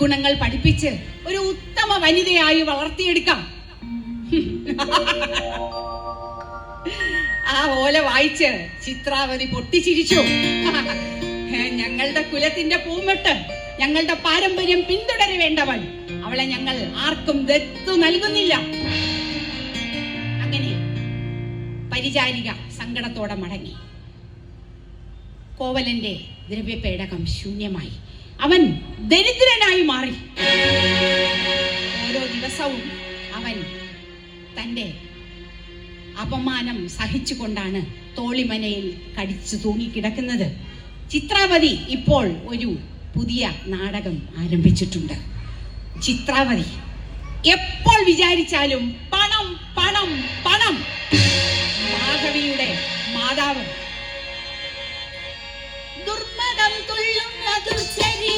ഗുണങ്ങൾ പഠിപ്പിച്ച് ഒരു ഉത്തമ വനിതയായി വളർത്തിയെടുക്കാം. ആ ഓല വായിച്ച് ചിത്രാവതി പൊട്ടിച്ചിരിച്ചു. ഞങ്ങളുടെ കുലത്തിന്റെ പൂമട്ട് ഞങ്ങളുടെ പാരമ്പര്യം പിന്തുടരവേണ്ടവൾ. അവളെ ഞങ്ങൾ ആർക്കും ദത്തു നൽകുന്നില്ല. അങ്ങനെ പരിചാരിക സങ്കടത്തോടെ മടങ്ങി. കോവലന്റെ ദ്രവ്യപേടകം ശൂന്യമായി. അവൻ ദരിദ്രനായി മാറി. ഓരോ ദിവസവും അവൻ തന്റെ അപമാനം സഹിച്ചുകൊണ്ടാണ് തോളിമനയിൽ കടിച്ചു തൂങ്ങിക്കിടക്കുന്നത് ചിത്രാവതി ഇപ്പോൾ ഒരു പുതിയ നാടകം ആരംഭിച്ചിട്ടുണ്ട്. ചിത്രാവതി എപ്പോൾ വിചാരിച്ചാലും പണം പണം പണം. മാധവിയുടെ മാതാവ്. ദുർമതം തുള്ളുന്ന ദുർശരീരം